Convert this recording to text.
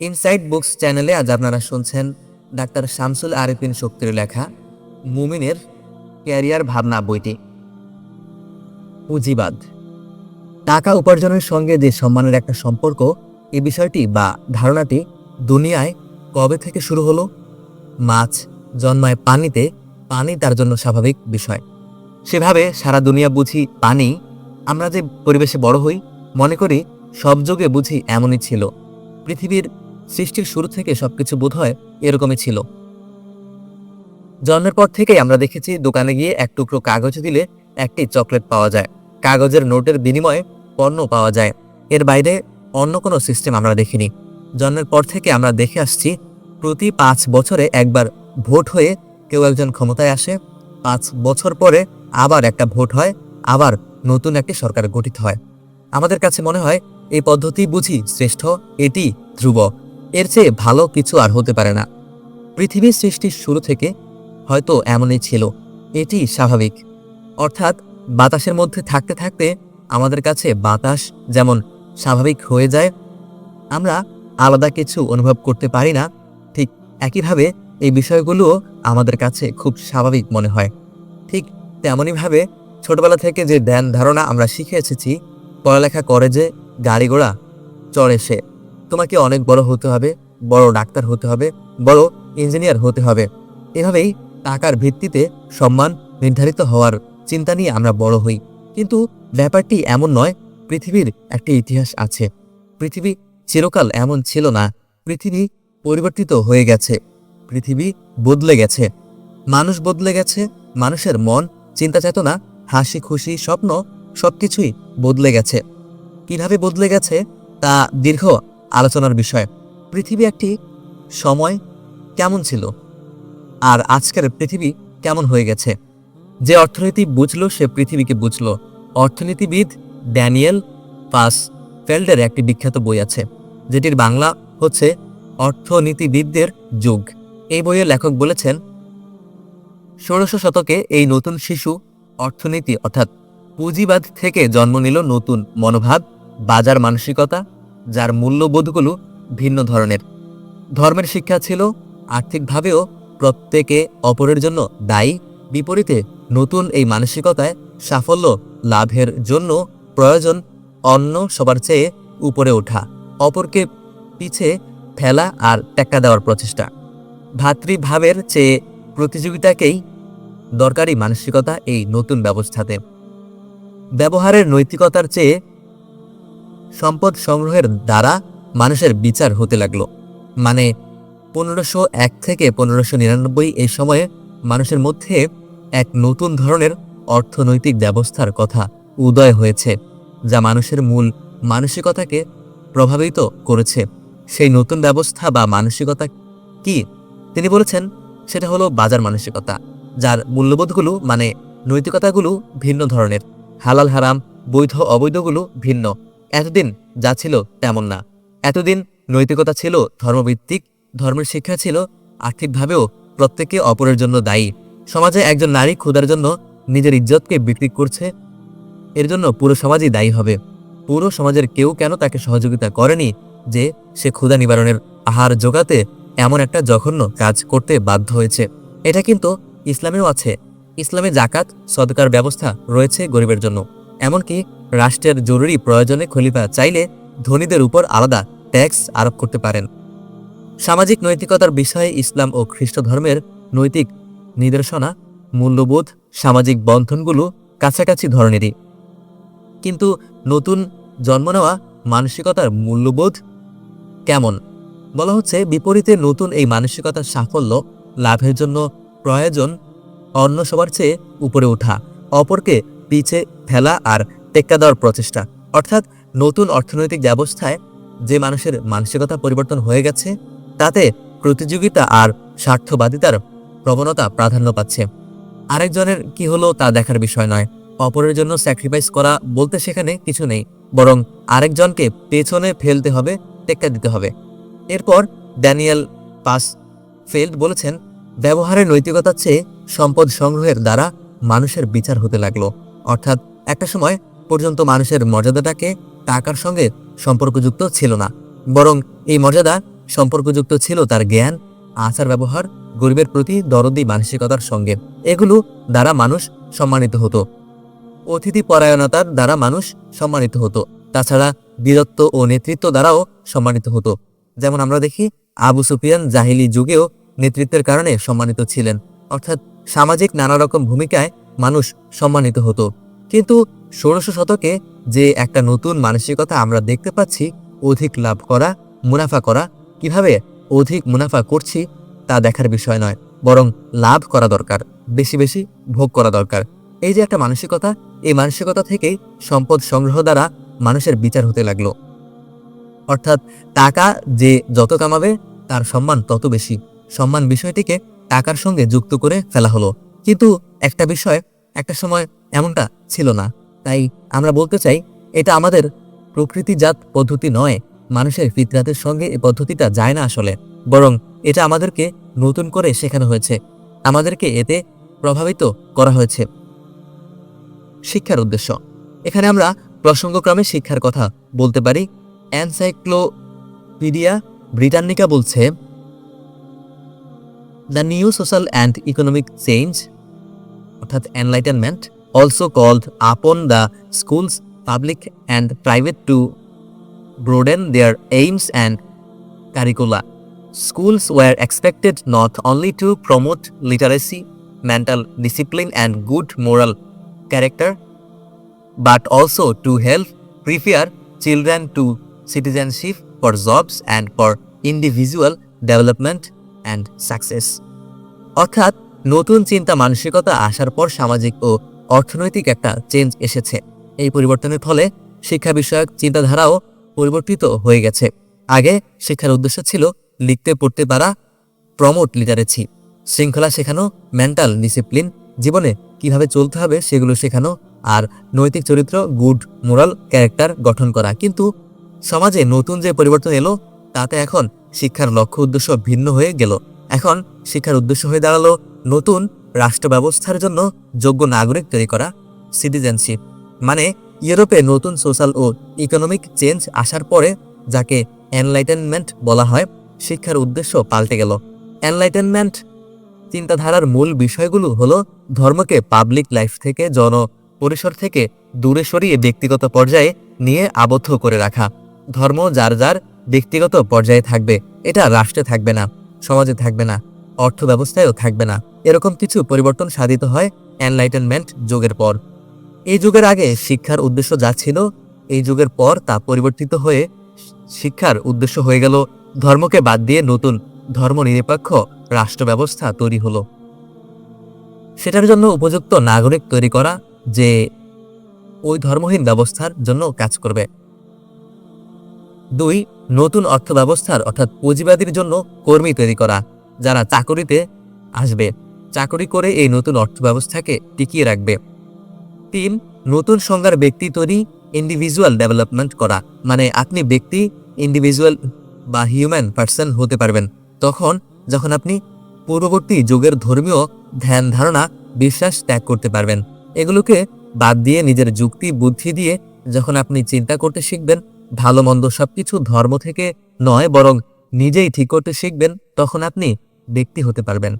Inside books চ্যানেলে আজ আপনারা শুনছেন ডাক্তার শামসুল আরিফিন শক্তির লেখা মুমিনের ক্যারিয়ার ভাবনা বইটি। পুঁজিবাদ। টাকা উপার্জনের সঙ্গে যে সম্মানের একটা সম্পর্ক, এ বিষয়টি বা ধারণাটি দুনিয়ায় কবে থেকে শুরু হলো? মাছ জন্মায় পানিতে, পানি তার জন্য স্বাভাবিক বিষয়। সেভাবে সারা দুনিয়া বুঝি পানি। আমরা যে পরিবেশে বড় হই, মনে করি সব যুগে বুঝি এমনই ছিল। পৃথিবীর সৃষ্টির শুরু থেকে সবকিছু বোধ হয় এরকমই ছিল। জন্মের পর থেকেই আমরা দেখেছি দোকানে গিয়ে এক টুকরো কাগজ দিলে একটি চকলেট পাওয়া যায়। কাগজের নোটের বিনিময়ে পণ্য পাওয়া যায়। এর বাইরে অন্য কোনো সিস্টেম আমরা দেখিনি। জন্মের পর থেকে আমরা দেখে আসছি, প্রতি পাঁচ বছরে একবার ভোট হয়ে কেউ একজন ক্ষমতায় আসে, পাঁচ বছর পরে আবার একটা ভোট হয়, আবার নতুন একটি সরকার গঠিত হয়। আমাদের কাছে মনে হয়, এই পদ্ধতি বুঝি শ্রেষ্ঠ, এটি ধ্রুব। এর চেয়ে ভালো কিছু আর হতে পারে না। পৃথিবীর সৃষ্টির শুরু থেকে হয়তো এমনই ছিল। এটি স্বাভাবিক। অর্থাৎ বাতাসের মধ্যে থাকতে থাকতে আমাদের কাছে বাতাস যেমন স্বাভাবিক হয়ে যায়, আমরা আলাদা কিছু অনুভব করতে পারি না। ঠিক একইভাবে এই বিষয়গুলোও আমাদের কাছে খুব স্বাভাবিক মনে হয়। ঠিক তেমনইভাবে ছোটবেলা থেকে যে ধ্যান ধারণা আমরা শিখে এসেছি, পড়ালেখা করে যে গাড়ি ঘোড়া চড়ে সে তোমাকে অনেক বড় হতে হবে, বড় ডাক্তার হতে হবে, বড় ইঞ্জিনিয়ার হতে হবে। এভাবেই টাকার ভিত্তিতে সম্মান নির্ধারিত হওয়ার চিন্তা নিয়ে আমরা বড় হই। কিন্তু ব্যাপারটি এমন নয়, পৃথিবীর একটি ইতিহাস আছে। পৃথিবী চিরকাল এমন ছিল না, পৃথিবী পরিবর্তিত হয়ে গেছে, পৃথিবী বদলে গেছে। মানুষ বদলে গেছে, মানুষের মন, চিন্তা চেতনা, হাসি খুশি, স্বপ্ন সবকিছুই বদলে গেছে। কীভাবে বদলে গেছে তা দীর্ঘ আলোচনার বিষয়। পৃথিবী একটি সময় কেমন ছিল? আর আজকের পৃথিবী কেমন হয়ে গেছে? যে অর্থনীতি বুঝলো, সে পৃথিবীকে বুঝলো। অর্থনীতিবিদ ড্যানিয়েল পাস ফেল্ডের একটি বিখ্যাত বই আছে, যেটির বাংলা হচ্ছে অর্থনীতিবিদদের যুগ এই বইয়ের লেখক বলেছেন, ষোড়শ শতকে এই নতুন শিশু অর্থনীতি অর্থাৎ পুঁজিবাদ থেকে জন্ম নিল নতুন মনোভাব, বাজার মানসিকতা যার মূল্যবোধগুলো ভিন্ন ধরনের। ধর্মের শিক্ষা ছিল আর্থিকভাবেও প্রত্যেকে অপরের জন্য দায়ী, বিপরীতে নতুন এই মানসিকতায় সাফল্য লাভের জন্য প্রয়োজন অন্য সবার চেয়ে উপরে ওঠা, অপরকে পিছে ফেলা আর টেক্কা দেওয়ার প্রচেষ্টা। ভাতৃভাবের চেয়ে প্রতিযোগিতাকেই দরকারি মানসিকতা এই নতুন ব্যবস্থাতে। ব্যবহারের নৈতিকতার চেয়ে সম্পদ সংগ্রহের দ্বারা মানুষের বিচার হতে লাগল। মানে পনেরোশো এক থেকে পনেরোশো নিরানব্বই এই সময়ে মানুষের মধ্যে এক নতুন ধরনের অর্থনৈতিক ব্যবস্থার কথা উদয় হয়েছে, যা মানুষের মূল মানসিকতাকে প্রভাবিত করেছে। সেই নতুন ব্যবস্থা বা মানসিকতা কি? তিনি বলেছেন, সেটা হলো বাজার মানসিকতা, যার মূল্যবোধগুলো মানে নৈতিকতাগুলো ভিন্ন ধরনের। হালাল হারাম, বৈধ অবৈধগুলো ভিন্ন। এতদিন যা ছিল তেমন না। এতদিন নৈতিকতা ছিল, ধর্মভিত্তিক, ধর্মের শিক্ষা ছিল, আর্থিকভাবেও প্রত্যেকে অপরের জন্য দায়ী। সমাজে একজন নারী ক্ষুধার জন্য নিজের ইজ্জতকে বিক্রি করছে, এর জন্য পুরো সমাজই দায়ী হবে। পুরো সমাজের কেউ কেন তাকে সহযোগিতা করেনি যে সে ক্ষুধা নিবারণের আহার জোগাতে এমন একটা জঘন্য কাজ করতে বাধ্য হয়েছে। এটা কিন্তু ইসলামেও আছে। ইসলামে জাকাত সদকার ব্যবস্থা রয়েছে গরিবের জন্য। এমনকি রাষ্ট্রের জরুরি প্রয়োজনে খলিফা চাইলে ধনীদের উপর আলাদা ট্যাক্স আরোপ করতে পারেন। সামাজিক নৈতিকতার বিষয়ে ইসলাম ও খ্রিস্ট ধর্মের নৈতিক নির্দেশনা মূল্যবোধ, সামাজিক বন্ধনগুলো কাছাকাছি ধরনেরই। কিন্তু নতুন জন্ম নেওয়া মানসিকতার মূল্যবোধ কেমন? বলা হচ্ছে বিপরীতে নতুন এই মানসিকতার সাফল্য লাভের জন্য প্রয়োজন অন্য সবার চেয়ে উপরে ওঠা, অপরকে পিছে ফেলা আর টেক্কা দেওয়ার প্রচেষ্টা। অর্থাৎ নতুন অর্থনৈতিক ব্যবস্থায় যে মানুষের মানসিকতা পরিবর্তন হয়ে গেছে, তাতে প্রতিযোগিতা আর স্বার্থবাদিতার প্রবণতা প্রাধান্য পাচ্ছে। আরেকজনের কি হলো তা দেখার বিষয় নয়। অপরের জন্য স্যাক্রিফাইস করা বলতে সেখানে কিছু নেই। বরং আরেকজনকে পেছনে ফেলতে হবে, টেক্কা দিতে হবে। এরপর ড্যানিয়েল পাস ফেল্ড বলেছেন ব্যবহারের নৈতিকতার চেয়ে সম্পদ সংগ্রহের দ্বারা মানুষের বিচার হতে লাগল। অর্থাৎ একটা সময় পর্যন্ত মানুষের মর্যাদাটাকে টাকার সঙ্গে সম্পর্কযুক্ত ছিল না। বরং এই মর্যাদা সম্পর্কযুক্ত ছিল তার জ্ঞান, আচার ব্যবহার, গরিবের প্রতি দরদি মানসিকতার সঙ্গে। এগুলো দ্বারা মানুষ সম্মানিত হতো। অতিথি পরায়ণতার দ্বারা মানুষ সম্মানিত হতো। তাছাড়া বীরত্ব ও নেতৃত্ব দ্বারাও সম্মানিত হতো। যেমন আমরা দেখি, আবু সুফিয়ান জাহিলি যুগেও নেতৃত্বের কারণে সম্মানিত ছিলেন। অর্থাৎ সামাজিক নানা রকম ভূমিকায় মানুষ সম্মানিত হতো। কিন্তু ষোড়শ শতকে যে একটা নতুন মানসিকতা আমরা দেখতে পাচ্ছি, অধিক লাভ করা, মুনাফা করা, কীভাবে অধিক মুনাফা করছি তা দেখার বিষয় নয়, বরং লাভ করা দরকার, বেশি বেশি ভোগ করা দরকার। এই যে একটা মানসিকতা, এই মানসিকতা থেকেই সম্পদ সংগ্রহ দ্বারা মানুষের বিচার হতে লাগল। অর্থাৎ টাকা যে যত কামাবে, তার সম্মান তত বেশি। সম্মান বিষয়টিকে টাকার সঙ্গে যুক্ত করে ফেলা হলো। কিন্তু একটা বিষয় একটা সময় এমনটা ছিল না। তাই আমরা বলতে চাই, এটা আমাদের প্রকৃতিজাত পদ্ধতি নয়। মানুষের ফিতরাতের সঙ্গে এই পদ্ধতিটা যায় না আসলে। বরং এটা আমাদেরকে নতুন করে শেখানো হয়েছে। আমাদেরকে এতে প্রভাবিত করা হয়েছে। শিক্ষার উদ্দেশ্য। এখানে আমরা প্রসঙ্গক্রমে শিক্ষার কথা বলতে পারি। অ্যানসাইক্লোপিডিয়া ব্রিটানিকা বলছে, the new social and economic change অর্থাৎ enlightenment also called upon the schools public and private to broaden their aims and curricula. Schools were expected not only to promote literacy, mental discipline, and good moral character, but also to help prepare children to citizenship for jobs and for individual development and success. অর্থাৎ নতুন চিন্তা মানসিকতা আসার পর সামাজিক ও অর্থনৈতিক একটা change এসেছে। এই পরিবর্তনের ফলে শিক্ষা বিষয়ক চিন্তাধারাও পরিবর্তিত হয়ে গেছে। আগে শিক্ষার উদ্দেশ্য ছিল লিখতে, পড়তে পারা প্রমোট লিটারেসি শৃঙ্খলা শেখানো মেন্টাল ডিসিপ্লিন জীবনে কীভাবে চলতে হবে সেগুলো শেখানো আর নৈতিক চরিত্র গুড মোরাল ক্যারেক্টার গঠন করা। কিন্তু সমাজে নতুন যে পরিবর্তন এলো, তাতে এখন শিক্ষার লক্ষ্য উদ্দেশ্য ভিন্ন হয়ে গেল। এখন শিক্ষার উদ্দেশ্য হয়ে দাঁড়াল নতুন রাষ্ট্র ব্যবস্থার জন্য যোগ্য নাগরিক তৈরি করা সিটিজেনশিপ মানে ইউরোপে নতুন সোশ্যাল ও ইকোনমিক চেঞ্জ আসার পরে যাকে এনলাইটেনমেন্ট বলা হয়, শিক্ষার উদ্দেশ্য পাল্টে গেল। এনলাইটেনমেন্ট চিন্তাধারার মূল বিষয়গুলো হলো ধর্মকে পাবলিক লাইফ থেকে জন পরিসর থেকে দূরে সরিয়ে ব্যক্তিগত পর্যায়ে নিয়ে আবদ্ধ করে রাখা। ধর্ম যার যার ব্যক্তিগত পর্যায়ে থাকবে, এটা রাষ্ট্রে থাকবে না, সমাজে থাকবে না। অর্থ ব্যবস্থায়ও থাকবে না। এরকম কিছু পরিবর্তন সাধিত হয় এনলাইটেনমেন্ট যুগের পর। এই যুগের আগে শিক্ষার উদ্দেশ্য যা ছিল, এই যুগের পর তা পরিবর্তিত হয়ে শিক্ষার উদ্দেশ্য হয়ে গেল, ধর্মকে বাদ দিয়ে নতুন ধর্মনিরপেক্ষ রাষ্ট্র ব্যবস্থা তৈরি হলো। সেটার জন্য উপযুক্ত নাগরিক তৈরি করা যে ওই ধর্মহীন ব্যবস্থার জন্য কাজ করবে। দুই, নতুন অর্থ ব্যবস্থার অর্থাৎ পুঁজিবাদীর জন্য কর্মী তৈরি করা। যারা চাকরিতে আসবে, চাকরি করে এই নতুন অর্থ ব্যবস্থাকে টিকিয়ে রাখবে। তিন, নতুন সংজ্ঞার ব্যক্তি তৈরি ইন্ডিভিজুয়াল ডেভেলপমেন্ট করা মানে আপনি ব্যক্তি ইন্ডিভিজুয়াল বা হিউম্যান পার্সন হতে পারবেন। তখন যখন আপনি পূর্ববর্তী যুগের ধর্মীয় ধ্যান ধারণা, বিশ্বাস ত্যাগ করতে পারবেন। এগুলোকে বাদ দিয়ে নিজের যুক্তি, বুদ্ধি দিয়ে যখন আপনি চিন্তা করতে শিখবেন, ভালো মন্দ সবকিছু ধর্ম থেকে নয়, বরং নিজেই ঠিক করতে শিখবেন, তখন আপনি ব্যক্তি হতে পারবেন।